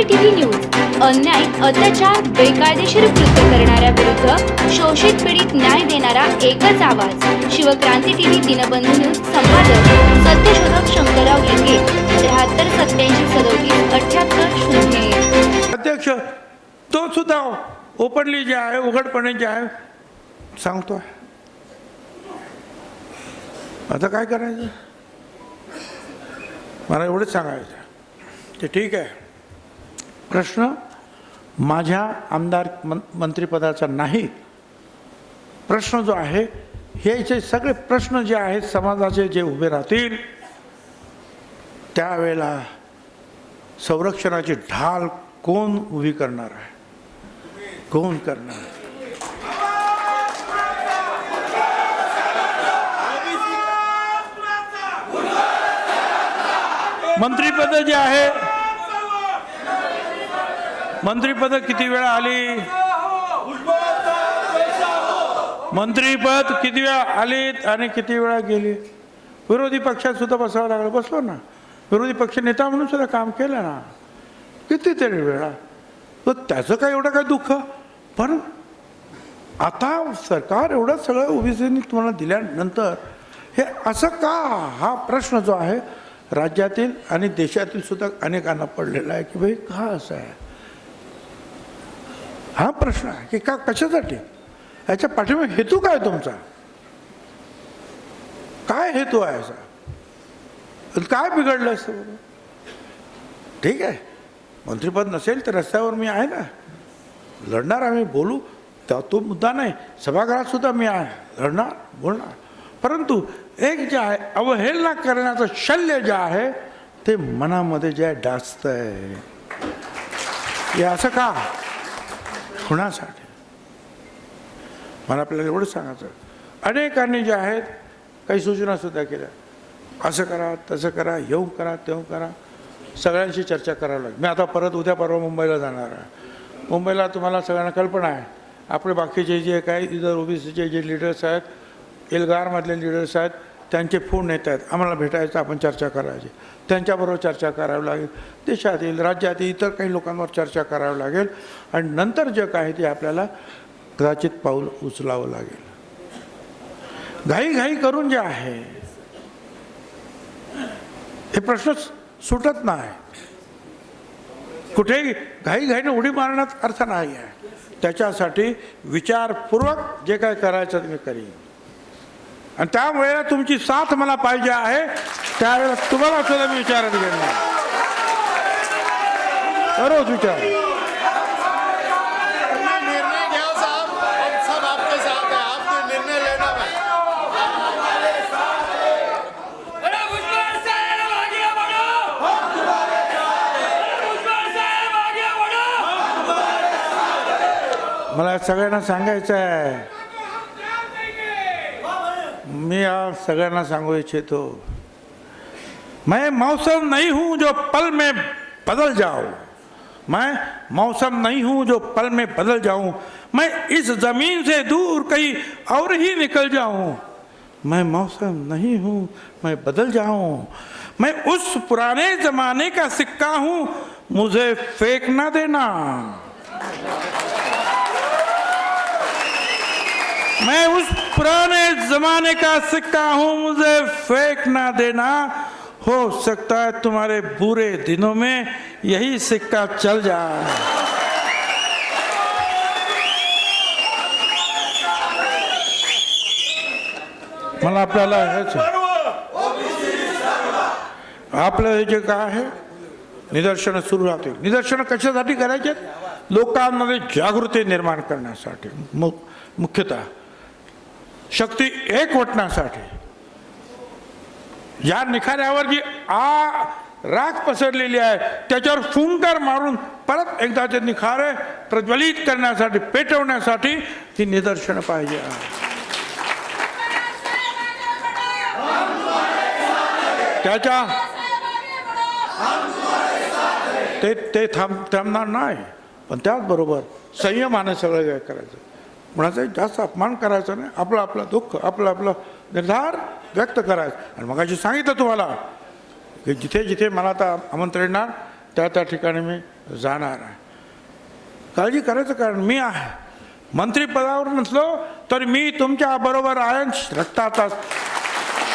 क्रांती news अन्याय अत्याचार बेकायदेशीर कृत्य करणाऱ्या विरुद्ध शोषित पीडित न्याय देणारा एकच आवाज. शिवक्रांती टीव्ही दिनबंधू न्यूज संपादक सत्यशोधक शंकरराव लिंगे त्र्याहत्तर सत्याऐंशी सदोतीस अठ्याहत्तर शून्य अध्यक्ष तो सुद्धा ओपनली जे आहे उघडपणे जे आहे सांगतोय. आता काय करायचं? मला एवढंच सांगायचं ते ठीक आहे. प्रश्न माझ्या आमदार मं मंत्रिपदाचा नाही. प्रश्न जो आहे हे जे सगळे प्रश्न जे आहेत समाजाचे जे उभे राहतील त्यावेळेला संरक्षणाची ढाल कोण उभी करणार आहे? कोण करणार मंत्रिपद जे आहे मंत्रीपद किती वेळा आली? मंत्रीपद किती वेळा आलीत आणि किती वेळा गेली? विरोधी पक्षात सुद्धा बसावं लागलं. बसलो ना. विरोधी पक्ष नेता म्हणून सुद्धा काम केलं ना. कितीतरी वेळा. तर त्याचं काय एवढं काय दुःख? पण आता सरकार एवढं सगळं ओबीसीनी तुम्हाला दिल्यानंतर हे असं का? हा प्रश्न जो आहे राज्यातील आणि देशातील सुद्धा अनेकांना पडलेला आहे की भाई का असं आहे? हा प्रश्न आहे की का कशासाठी? याच्या पाठीमागे हेतू काय तुमचा? काय हेतू आहे याचा? काय बिघडलं असतं? ठीक आहे. मंत्रिपद नसेल तर रस्त्यावर मी आहे ना. लढणार आम्ही बोलू. त्या तो मुद्दा नाही. सभागृहात सुद्धा मी आहे. लढणार बोलणार. परंतु एक जे आहे अवहेलना करण्याचं शल्य जे आहे ते मनामध्ये जे आहे डाचत आहे हे असं का? कुणासाठी मला आपल्याला एवढं सांगायचं अनेकांनी जे आहेत काही सूचनासुद्धा केल्या. असं करा तसं करा येऊ करा तेऊ करा. सगळ्यांशी चर्चा करावी लागेल. मी आता परत उद्या परवा मुंबईला जाणार आहे. मुंबईला तुम्हाला सगळ्यांना कल्पना आहे. आपले बाकीचे जे काही इतर ओबीसीचे जे लिडर्स आहेत एल्गारमधले लिडर्स आहेत त्यांचे फोन येत आहेत. आम्हाला भेटायचं आपण चर्चा करायची. त्यांच्याबरोबर चर्चा करावी लागेल. देशातील राज्यातील इतर काही लोकांवर चर्चा करावी लागेल. आणि नंतर जे काही ते आपल्याला कदाचित पाऊल उचलावं लागेल. घाईघाई करून जे आहे हे प्रश्न सुटत नाही. कुठेही घाईघाईने उडी मारण्यात अर्थ नाही आहे त्याच्यासाठी विचारपूर्वक जे काय करायचं ते मी करीन. आणि त्यावेळेला तुमची साथ मला पाहिजे आहे. त्यावेळेला तुम्हाला सुद्धा मी विचारात घेणार दररोज विचार. निर्णय घ्या साहब. हम सब आपके साथ हैं आपने निर्णय लेना है अरे भुजबळ साहेब आगे बढ़ो. अरे भुजबळ साहेब आगे बढ़ो. मला सगळ्यांना सांगायचं आहे. मी आज सगळ्यांना सांगू इच्छितो मैं मौसम नहीं हूँ जो पल में बदल जाऊँ मैं मौसम नहीं हूँ जो पल में बदल जाऊँ। मैं इस ज़मीन से दूर कहीं और ही निकल जाऊँ। मैं मौसम नहीं हूँ, मैं बदल जाऊँ। मैं उस पुराने जमाने का सिक्का हूँ, मुझे फेंक ना देना। मैं उस पुराने जमाने का सिक्का हूं मुझे फेंक ना देना। हो सकता है तुम्हारे बुरे दिनों में यही सिक्का चल जाए। मला आपल्याला हेच आपलं हे जे काय आहे निदर्शनं सुरू राहते निदर्शनं कशासाठी करायचे? लोकांमध्ये जागृती निर्माण करण्यासाठी. मु मुख्यतः शक्ती एकवटण्यासाठी या निखाऱ्यावर जी आ राख पसरलेली आहे. त्याच्यावर फुंकार मारून परत एकदा ते निखारे प्रज्वलित करण्यासाठी पेटवण्यासाठी ती निदर्शनं पाहिजे. आहे त्याच्या ते ते थांब थांबणार नाही. पण त्याचबरोबर संयमाने सगळं काय करायचं. कुणाचाही जास्त अपमान करायचा नाही. आपलं आपलं दुःख आपलं आपलं निर्धार व्यक्त करायचं. आणि मग सांगितलं तुम्हाला की जिथे जिथे मला आता आमंत्रण येणार त्या त्या ठिकाणी मी जाणार आहे. काळजी करायचं कारण मी आहे. मंत्रिपदावर नसलो तर मी तुमच्या बरोबर आहे. रक्ताचा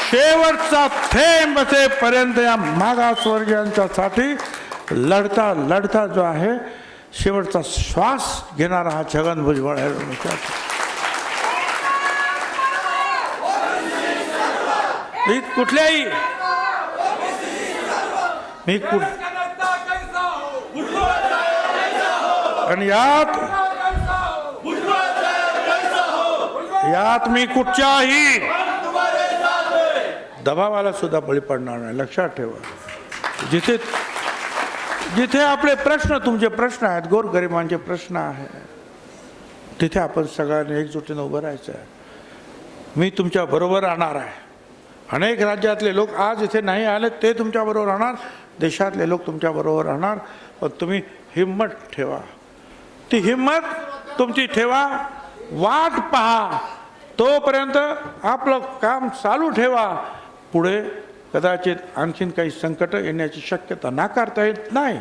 शेवटचा थेंब असेपर्यंत या मागासवर्गीयांच्यासाठी लढता लढता जो आहे शेवटचा श्वास घेणारा हा छगन भुजबळ आहे. मी कुठल्याही मी कुठ आणि यात यात मी कुठच्याही दबावाला सुद्धा बळी पडणार नाही. लक्षात ठेवा. जिथे जिथे आपले प्रश्न तुमचे प्रश्न आहेत गोरगरिबांचे प्रश्न आहेत तिथे आपण सगळ्यांनी एकजुटीनं उभं राहायचं आहे. मी तुमच्या बरोबर राहणार आहे. अनेक राज्यातले लोक आज इथे नाही आले ते तुमच्याबरोबर राहणार देशातले लोक तुमच्याबरोबर राहणार पण तुम्ही हिंमत ठेवा. ती हिंमत तुमची ठेवा वाट पहा. तोपर्यंत आपलं काम चालू ठेवा. पुढे कदाचित आणखीन काही संकटं येण्याची शक्यता नाकारता येत नाही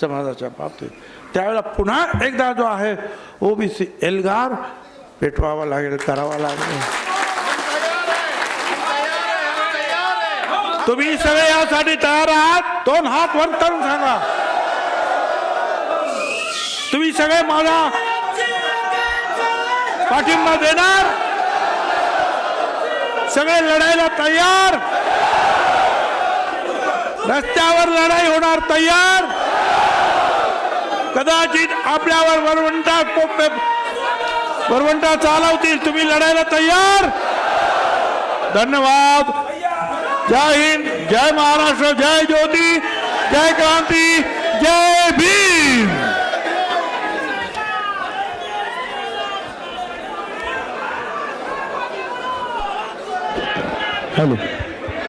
समाजाच्या बाबतीत. त्यावेळेला पुन्हा एकदा जो आहे ओबीसी एल्गार पेटवावा लागेल करावा लागेल. तुम्ही सगळे यासाठी तयार आहात? दोन हात वर करून सांगा. तुम्ही सगळे माझा पाठिंबा देणार? सगळे लढायला तयार? रस्त्यावर लढाई होणार तयार? कदाचित आपल्यावर वरवंटा वरवंटा चालवतील. तुम्ही लढायला तयार? धन्यवाद. जय हिंद जय महाराष्ट्र जय ज्योती जय क्रांती जय भीम. हॅलो.